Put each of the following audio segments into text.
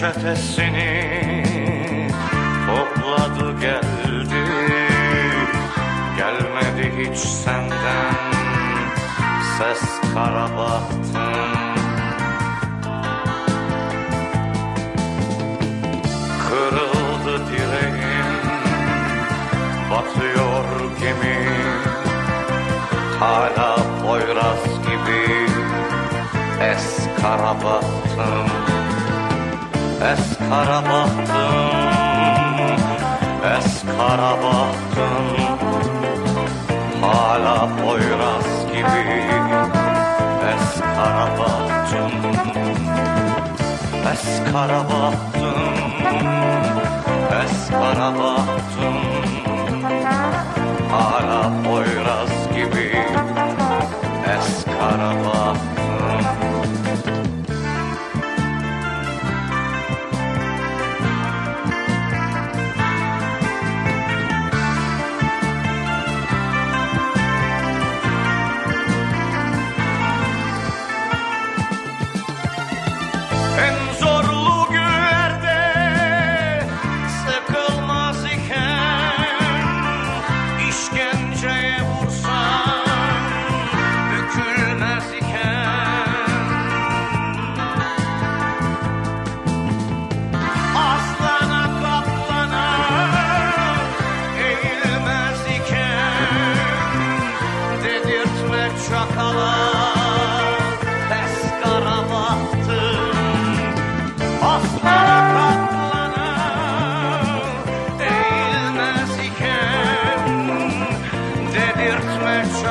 çetesini topladı geldi. Gelmedi hiç senden ses karabahtın Kırıldı direğim Batıyor gemi. Hala Poyraz gibi Es karabahtım Es karabahtım Es karabahtım Hala Poyraz gibi Es karabahtım Es karabahtım Es karabahtım Hala Poyraz gibi Es karabahtım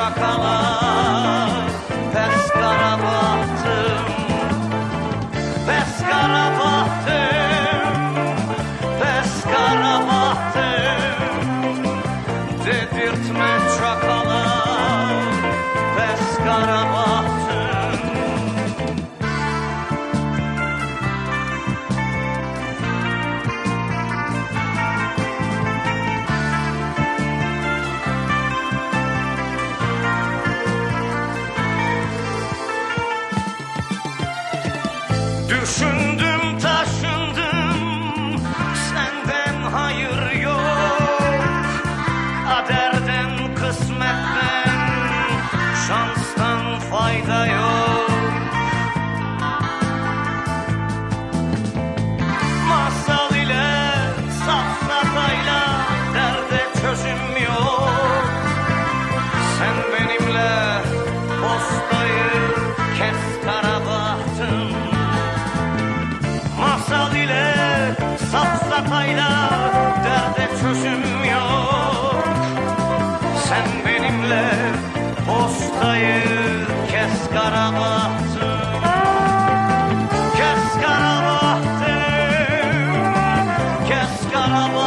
Çakala pes Pes karabahtım Dedirtme çakala safsatayla derde çözüm yok. Sen benimle postayı kes karabahtı Kes karabahtı Kes karabahtı